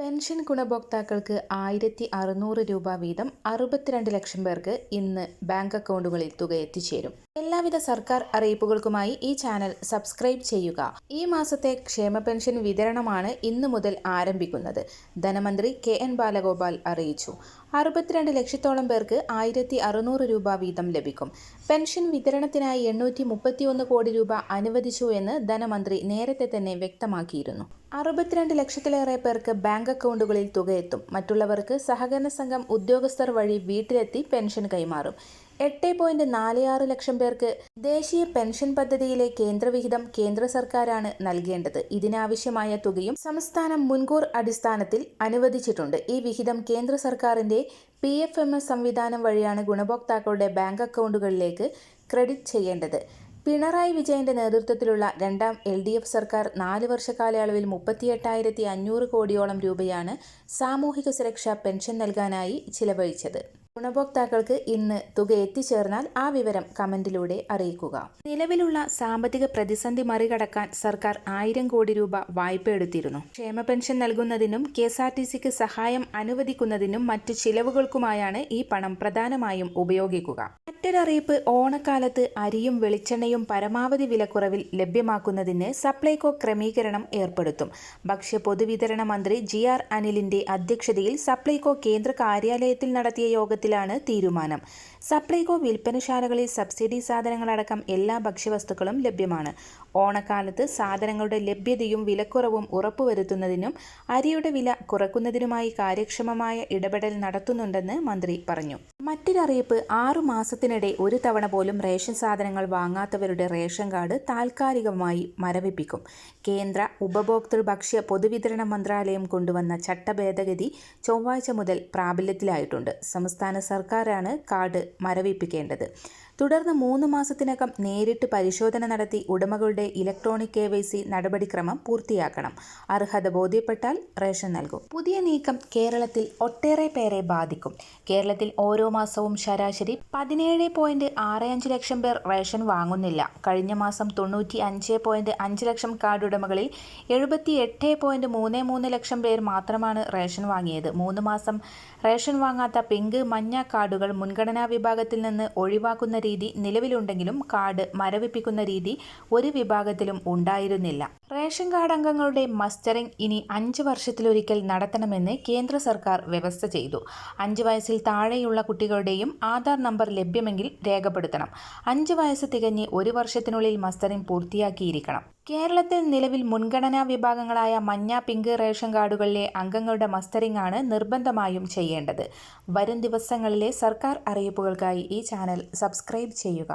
Pension ഗുണഭോക്താക്കൾക്ക് ആയിരത്തി അറുന്നൂറ് രൂപ വീതം അറുപത്തിരണ്ട് ലക്ഷം പേർക്ക് ഇന്ന് ബാങ്ക് അക്കൗണ്ടുകളിൽ തുക എത്തിച്ചേരും. എല്ലാവിധ സർക്കാർ അറിയിപ്പുകൾക്കുമായി ഈ ചാനൽ സബ്സ്ക്രൈബ് ചെയ്യുക. ഈ മാസത്തെ ക്ഷേമ പെൻഷൻ വിതരണമാണ് ഇന്നു മുതൽ ആരംഭിക്കുന്നത്. ധനമന്ത്രി കെ എൻ ബാലഗോപാൽ അറിയിച്ചു. അറുപത്തിരണ്ട് ലക്ഷത്തോളം പേർക്ക് ആയിരത്തി അറുന്നൂറ് രൂപ വീതം ലഭിക്കും. പെൻഷൻ വിതരണത്തിനായി എണ്ണൂറ്റി മുപ്പത്തിയൊന്ന് കോടി രൂപ അനുവദിച്ചു എന്ന് ധനമന്ത്രി നേരത്തെ തന്നെ വ്യക്തമാക്കിയിരുന്നു. അറുപത്തിരണ്ട് ലക്ഷത്തിലേറെ പേർക്ക് ബാങ്ക് അക്കൗണ്ടുകളിൽ തുകയെത്തും. മറ്റുള്ളവർക്ക് സഹകരണ സംഘം ഉദ്യോഗസ്ഥർ വഴി വീട്ടിലെത്തി പെൻഷൻ കൈമാറും. എട്ട് പോയിന്റ് നാല് ആറ് ലക്ഷം പേർക്ക് ദേശീയ പെൻഷൻ പദ്ധതിയിലെ കേന്ദ്രവിഹിതം കേന്ദ്ര സർക്കാരാണ് നൽകേണ്ടത്. ഇതിനാവശ്യമായ തുകയും സംസ്ഥാനം മുൻകൂർ അടിസ്ഥാനത്തിൽ അനുവദിച്ചിട്ടുണ്ട്. ഈ വിഹിതം കേന്ദ്ര സർക്കാരിന്റെ പി എഫ് എം എസ് സംവിധാനം വഴിയാണ് ഗുണഭോക്താക്കളുടെ ബാങ്ക് അക്കൗണ്ടുകളിലേക്ക് ക്രെഡിറ്റ് ചെയ്യേണ്ടത്. പിണറായി വിജയന്റെ നേതൃത്വത്തിലുള്ള രണ്ടാം എൽ ഡി എഫ് സർക്കാർ നാല് വർഷ കാലയളവിൽ മുപ്പത്തിയെട്ടായിരത്തി അഞ്ഞൂറ് കോടിയോളം രൂപയാണ് സാമൂഹിക സുരക്ഷാ പെൻഷൻ നൽകാനായി ചിലവഴിച്ചത്. ഗുണഭോക്താക്കൾക്ക് ഇന്ന് തുക എത്തിച്ചേർന്നാൽ ആ വിവരം കമന്റിലൂടെ അറിയിക്കുക. നിലവിലുള്ള സാമ്പത്തിക പ്രതിസന്ധി മറികടക്കാൻ സർക്കാർ ആയിരം കോടി രൂപ വായ്പ എടുത്തിരുന്നു. ക്ഷേമ പെൻഷൻ നൽകുന്നതിനും കെ എസ് ആർ ടി സിക്ക് സഹായം അനുവദിക്കുന്നതിനും മറ്റു ചിലവുകൾക്കുമായാണ് ഈ പണം പ്രധാനമായും ഉപയോഗിക്കുക. മറ്റൊരറിയിപ്പ് ഓണക്കാലത്ത് അരിയും വെളിച്ചെണ്ണയും പരമാവധി വിലക്കുറവിൽ ലഭ്യമാക്കുന്നതിന് സപ്ലൈകോ ക്രമീകരണം ഏർപ്പെടുത്തും. ഭക്ഷ്യ പൊതുവിതരണ മന്ത്രി ജി ആർ അനിലിന്റെ അധ്യക്ഷതയിൽ സപ്ലൈകോ കേന്ദ്ര കാര്യാലയത്തിൽ നടത്തിയ യോഗത്തിലാണ് തീരുമാനം. സപ്ലൈകോ വിൽപ്പനശാലകളിൽ സബ്സിഡി സാധനങ്ങളടക്കം എല്ലാ ഭക്ഷ്യവസ്തുക്കളും ലഭ്യമാണ്. ഓണക്കാലത്ത് സാധനങ്ങളുടെ ലഭ്യതയും വിലക്കുറവും ഉറപ്പുവരുത്തുന്നതിനും അരിയുടെ വില കുറക്കുന്നതിനുമായി കാര്യക്ഷമമായ ഇടപെടൽ നടത്തുന്നുണ്ടെന്ന് മന്ത്രി പറഞ്ഞു. മറ്റൊരറിയിപ്പ് ആറു മാസത്തിനിടെ ഒരു തവണ പോലും റേഷൻ സാധനങ്ങൾ വാങ്ങാത്തവരുടെ റേഷൻ കാർഡ് താൽക്കാലികമായി മരവിപ്പിക്കും. കേന്ദ്ര ഉപഭോക്തൃ ഭക്ഷ്യ പൊതുവിതരണ മന്ത്രാലയം കൊണ്ടുവന്ന ചട്ടഭേദഗതി ചൊവ്വാഴ്ച മുതൽ പ്രാബല്യത്തിലായിട്ടുണ്ട്. സംസ്ഥാന സർക്കാരാണ് കാർഡ് മരവിപ്പിക്കേണ്ടത്. തുടർന്ന് മൂന്ന് മാസത്തിനകം നേരിട്ട് പരിശോധന നടത്തി ഉടമകളുടെ ഇലക്ട്രോണിക് കെ വൈ സി നടപടിക്രമം പൂർത്തിയാക്കണം. അർഹത ബോധ്യപ്പെട്ടാൽ റേഷൻ നൽകും. പുതിയ നീക്കം കേരളത്തിൽ ഒട്ടേറെ പേരെ ബാധിക്കും. കേരളത്തിൽ ഓരോ മാസവും ശരാശരി പതിനേഴ് പോയിന്റ് ആറ് അഞ്ച് ലക്ഷം പേർ റേഷൻ വാങ്ങുന്നില്ല. കഴിഞ്ഞ മാസം തൊണ്ണൂറ്റി അഞ്ച് പോയിന്റ് അഞ്ച് ലക്ഷം കാർഡ് ഉടമകളിൽ എഴുപത്തി എട്ട് പോയിന്റ് മൂന്ന് മൂന്ന് ലക്ഷം പേർ മാത്രമാണ് റേഷൻ വാങ്ങിയത്. മൂന്ന് മാസം റേഷൻ വാങ്ങാത്ത പിങ്ക് മഞ്ഞ കാർഡുകൾ മുൻഗണനാ വിഭാഗത്തിൽ നിന്ന് ഒഴിവാക്കുന്ന രീതി നിലവിലുണ്ടെങ്കിലും കാർഡ് മരവിപ്പിക്കുന്ന രീതി ഒരു വിഭാഗത്തിലും ഉണ്ടായിരുന്നില്ല. റേഷൻ കാർഡ് അംഗങ്ങളുടെ മസ്റ്ററിംഗ് ഇനി അഞ്ച് വർഷത്തിലൊരിക്കൽ നടത്തണമെന്ന് കേന്ദ്ര സർക്കാർ വ്യവസ്ഥ ചെയ്തു. അഞ്ച് വയസ്സിൽ താഴെയുള്ള കുട്ടികളുടെയും ആധാർ നമ്പർ ലഭ്യമെങ്കിൽ രേഖപ്പെടുത്തണം. അഞ്ച് വയസ്സ് തികഞ്ഞ് ഒരു വർഷത്തിനുള്ളിൽ മസ്റ്ററിംഗ് പൂർത്തിയാക്കിയിരിക്കണം. കേരളത്തിൽ നിലവിൽ മുൻഗണനാ വിഭാഗങ്ങളായ മഞ്ഞ പിങ്ക് റേഷൻ കാർഡുകളിലെ അംഗങ്ങളുടെ മസ്റ്ററിംഗ് ആണ് നിർബന്ധമായും ചെയ്യേണ്ടത്. വരും ദിവസങ്ങളിലെ സർക്കാർ അറിയിപ്പുകൾക്കായി ഈ ചാനൽ സബ്സ്ക്രൈബ് ചെയ്യുക.